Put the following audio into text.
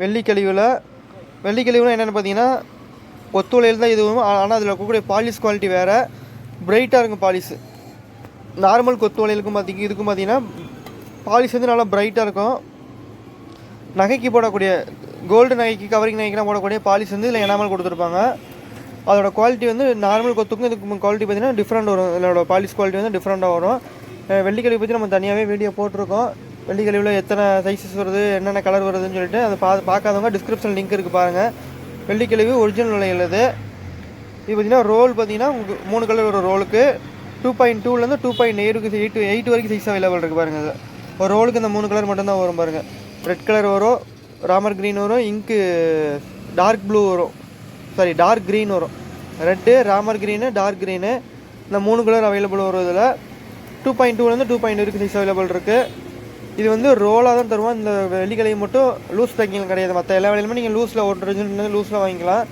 வெள்ளி கழிவில் என்னென்னு பார்த்தீங்கன்னா ஒத்துழையில் தான் இதுவும் ஆனால் அதில் இருக்கக்கூடிய பாலிஷ் குவாலிட்டி வேறு. பிரைட்டாக இருக்கும் பாலிஷ். நார்மல் கொத்து வளையலுக்கும் பார்த்தீங்க இதுக்கும் பார்த்தீங்கன்னா பாலிஷ் வந்து நல்லா பிரைட்டாக இருக்கும். நகைக்கு போடக்கூடிய கோல்டு நகைக்கு கவரிங் நகைக்கெலாம் போடக்கூடிய பாலிஷ் வந்து இதில் எனாமல் கொடுத்துருப்பாங்க. அதோடய குவாலிட்டி வந்து நார்மல் கொத்துக்கும் இதுக்கு குவாலிட்டி பார்த்தீங்கன்னா டிஃப்ரெண்ட் வரும். இதோட பாலிஷ் குவாலிட்டி வந்து டிஃப்ரெண்ட்டாக வரும். அஹ் வெள்ளிக்கழிவு பற்றி நம்ம தனியாகவே வீடியோ போட்டிருக்கோம். வெள்ளிக்கழிவில் எத்தனை சைஸஸ் வருது என்னென்ன கலர் வருதுன்னு சொல்லிட்டு அதை பா பார்க்காதவங்க டிஸ்கிரிப்ஷன் லிங்க் இருக்குது பாருங்கள் வெள்ளிக்கழிவு ஒரிஜினல் விலையில் இது. இது பார்த்தீங்கன்னா ரோல் பார்த்தீங்கன்னா உங்களுக்கு மூணு கலர் ஒரு ரோலுக்கு டூ பாயிண்ட் டூலேருந்து டூ பாயிண்ட் எயிட்டுக்கு எயிட் எயிட் வரைக்கும் சைஸ் அவைலபிள் இருக்குது பாருங்கள் இது. ஒரு ரோலுக்கு இந்த மூணு கலர் மட்டும்தான் வரும் பாருங்கள் ரெட் கலர் வரும் ராமர் க்ரீன் வரும் இங்கு டார்க் ப்ளூ வரும். சாரி டார்க் க்ரீன் வரும். Red Ramar green dark green இந்த மூணு கலர் அவைலபிள் வரும் இதில். டூ பாயிண்ட் டூலேருந்து டூ பாயிண்ட் வரைக்கும் சைஸ் அவைலபிள் இருக்குது இது வந்து ரோலாக தான் தருவோம். இந்த வெள்ளிக்கிழமை மட்டும் லூஸ் பேக்கிங் கிடையாது. மற்ற எல்லா வேலையுமே நீங்கள் லூஸில் ஓட்டுறது லூஸில் வாங்கிக்கலாம்.